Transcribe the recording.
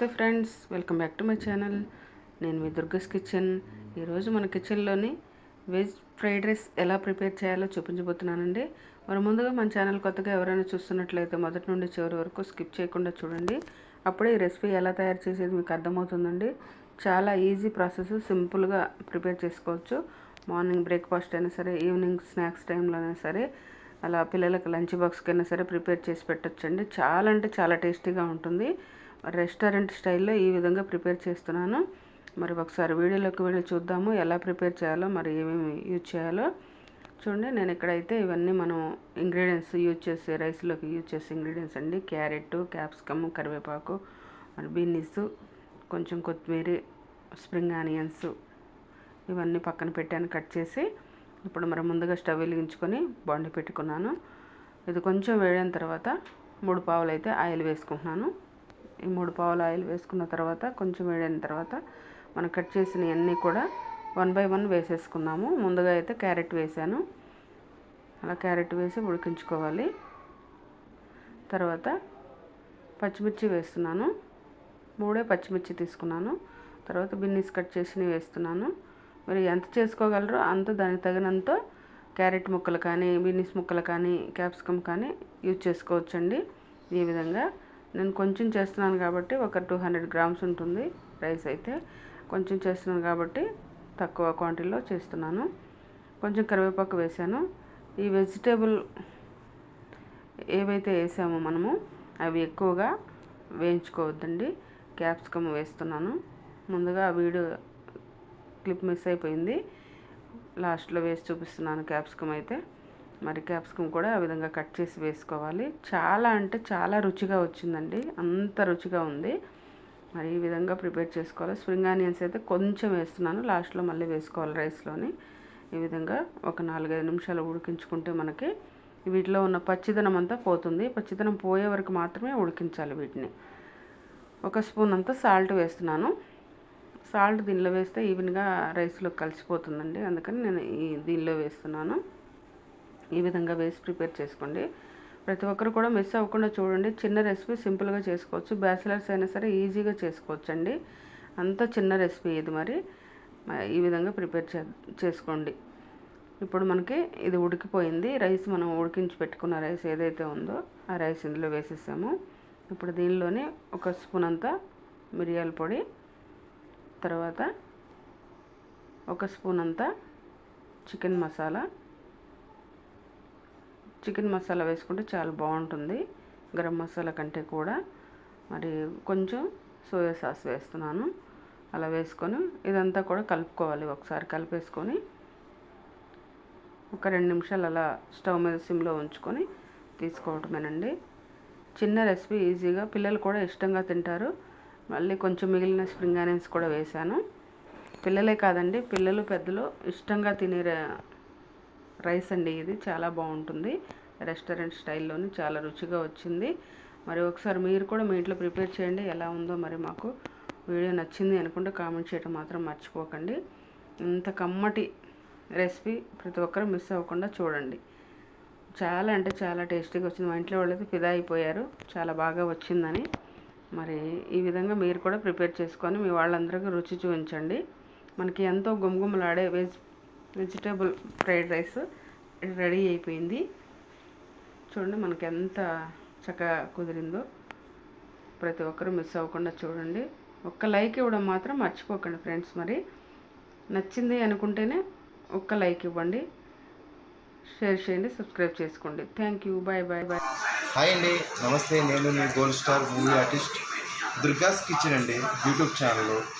నమస్తే friends welcome back to my channel. నేను మీ దుర్గస్ కిచెన్. ఈరోజు మన కిచెన్లోని వెజ్ ఫ్రైడ్ రైస్ ఎలా ప్రిపేర్ చేయాలో చూపించబోతున్నానండి. మరి ముందుగా మన ఛానల్ కొత్తగా ఎవరైనా చూస్తున్నట్లయితే మొదటి నుండి చివరి వరకు స్కిప్ చేయకుండా చూడండి. అప్పుడే ఈ రెసిపీ ఎలా తయారు చేసేది మీకు అర్థమవుతుందండి. చాలా ఈజీ ప్రాసెస్ సింపుల్గా ప్రిపేర్ చేసుకోవచ్చు. మార్నింగ్ బ్రేక్ఫాస్ట్ అయినా సరే ఈవినింగ్ స్నాక్స్ టైంలో అయినా సరే అలా పిల్లలకు లంచ్ బాక్స్కి అయినా సరే ప్రిపేర్ చేసి పెట్టచ్చండి. చాలా అంటే చాలా టేస్టీగా ఉంటుంది. రెస్టారెంట్ స్టైల్లో ఈ విధంగా ప్రిపేర్ చేస్తున్నాను. మరి ఒకసారి వీడియోలోకి వెళ్ళి చూద్దాము ఎలా ప్రిపేర్ చేయాలో మరి ఏమేమి యూజ్ చేయాలో. చూడండి నేను ఇక్కడైతే ఇవన్నీ మనం ఇంగ్రీడియంట్స్ యూజ్ చేసే రైస్లోకి యూజ్ చేసే ఇంగ్రీడియంట్స్ అండి. క్యారెట్ క్యాప్సికమ్ కరివేపాకు మరి బీనీస్ కొంచెం కొత్తిమీర స్ప్రింగ్ ఆనియన్స్ ఇవన్నీ పక్కన పెట్టాను కట్ చేసి. ఇప్పుడు మరి ముందుగా స్టవ్ వెలిగించుకొని బాండి పెట్టుకున్నాను. ఇది కొంచెం వేడిన తర్వాత మూడు పావులు అయితే ఆయిల్ వేసుకుంటున్నాను. ఈ మూడు పావులు ఆయిల్ వేసుకున్న తర్వాత కొంచెం వేడైన తర్వాత మనం కట్ చేసిన అన్నీ కూడా వన్ బై వన్ వేసేసుకున్నాము ముందుగా అయితే క్యారెట్ వేసాను. అలా క్యారెట్ వేసి ఉడికించుకోవాలి. తర్వాత పచ్చిమిర్చి వేస్తున్నాను. మూడే పచ్చిమిర్చి తీసుకున్నాను. తర్వాత బిన్నీస్ కట్ చేసి వేస్తున్నాను. మీరు ఎంత చేసుకోగలరో అంత దానికి తగినంత క్యారెట్ ముక్కలు కానీ బిన్నీస్ ముక్కలు కానీ క్యాప్సికమ్ కానీ యూజ్ చేసుకోవచ్చండి ఈ విధంగా. నేను కొంచెం చేస్తున్నాను కాబట్టి ఒక టూ హండ్రెడ్ గ్రామ్స్ ఉంటుంది రైస్ అయితే. కొంచెం చేస్తున్నాను కాబట్టి తక్కువ క్వాంటిటీలో చేస్తున్నాను. కొంచెం కరివేపాకు వేసాను. ఈ వెజిటేబుల్ ఏవైతే వేసామో మనము అవి ఎక్కువగా వేయించుకోవద్దండి. క్యాప్సికమ్ వేస్తున్నాను. ముందుగా వీడియో క్లిప్ మిస్ అయిపోయింది. లాస్ట్లో వేసి చూపిస్తున్నాను క్యాప్సికమ్ అయితే. మరి క్యాప్సికమ్ కూడా ఆ విధంగా కట్ చేసి వేసుకోవాలి. చాలా అంటే చాలా రుచిగా వచ్చిందండి. అంత రుచిగా ఉంది. మరి ఈ విధంగా ప్రిపేర్ చేసుకోవాలి. స్ప్రింగ్ ఆనియన్స్ అయితే కొంచెం వేస్తున్నాను. లాస్ట్లో మళ్ళీ వేసుకోవాలి రైస్లోని ఈ విధంగా ఒక నాలుగైదు నిమిషాలు ఉడికించుకుంటే మనకి వీటిలో ఉన్న పచ్చిదనం అంతా పోతుంది. పచ్చిదనం పోయే వరకు మాత్రమే ఉడికించాలి వీటిని. ఒక స్పూన్ అంతా సాల్ట్ వేస్తున్నాను. సాల్ట్ దీనిలో వేస్తే ఈవెన్గా రైస్లో కలిసిపోతుందండి. అందుకని నేను ఈ దీనిలో వేస్తున్నాను. ఈ విధంగా వేసి ప్రిపేర్ చేసుకోండి. ప్రతి ఒక్కరు కూడా మిస్ అవ్వకుండా చూడండి. చిన్న రెసిపీ సింపుల్గా చేసుకోవచ్చు. బ్యాచిలర్స్ అయినా సరే ఈజీగా చేసుకోవచ్చు అండి అంత చిన్న రెసిపీ ఇది మరి. ఈ విధంగా ప్రిపేర్ చే చేసుకోండి. ఇప్పుడు మనకి ఇది ఉడికిపోయింది. రైస్ మనం ఉడికించి పెట్టుకున్న రైస్ ఏదైతే ఉందో ఆ రైస్ ఇందులో వేసేసాము. ఇప్పుడు దీనిలోనే ఒక స్పూన్ అంతా మిరియాల పొడి తర్వాత ఒక స్పూన్ అంతా చికెన్ మసాలా చికెన్ మసాలా వేసుకుంటే చాలా బాగుంటుంది. గరం మసాలా కంటే కూడా. మరి కొంచెం సోయా సాస్ వేస్తున్నాను. అలా వేసుకొని ఇదంతా కూడా కలుపుకోవాలి ఒకసారి కలిపేసుకొని. ఒక రెండు నిమిషాలు అలా స్టవ్ మీద సిమ్లో ఉంచుకొని తీసుకోవటమేనండి. చిన్న రెసిపీ ఈజీగా పిల్లలు కూడా ఇష్టంగా తింటారు. మళ్ళీ కొంచెం మిగిలిన స్ప్రింగ్ ఆనియన్స్ కూడా వేశాను. పిల్లలే కాదండి పిల్లలు పెద్దలు ఇష్టంగా తినే రైస్ అండి ఇది. చాలా బాగుంటుంది. రెస్టారెంట్ స్టైల్లోని చాలా రుచిగా వచ్చింది. మరి ఒకసారి మీరు కూడా మీ ఇంట్లో ప్రిపేర్ చేయండి. ఎలా ఉందో మరి మాకు వీడియో నచ్చింది అనుకుంటే కామెంట్ చేయడం మాత్రం మర్చిపోకండి. ఇంత కమ్మటి రెసిపీ ప్రతి ఒక్కరు మిస్ అవ్వకుండా చూడండి. చాలా అంటే చాలా టేస్టీగా వచ్చింది. మా ఇంట్లో వాళ్ళైతే ఫిదా అయిపోయారు. చాలా బాగా వచ్చిందని. మరి ఈ విధంగా మీరు కూడా ప్రిపేర్ చేసుకొని మీ వాళ్ళందరికీ రుచి చూపించండి. మనకి ఎంతో గుమగుమలాడే veg vegetable fried rice ready అయిపోయింది. చూడండి మనకి ఎంత చక్కగా కుదిరిందో. ప్రతి ఒక్కరూ మిస్ అవ్వకుండా చూడండి. ఒక్క లైక్ ఇవ్వడం మాత్రం మర్చిపోకండి ఫ్రెండ్స్ మరి. నచ్చింది అనుకుంటేనే ఒక్క లైక్ ఇవ్వండి. షేర్ చేయండి సబ్స్క్రైబ్ చేసుకోండి. Thank you. Bye bye bye hi అండి. నమస్తే. నేను మీ gold star movie artist Durga's kitchen అండి. YouTube channel.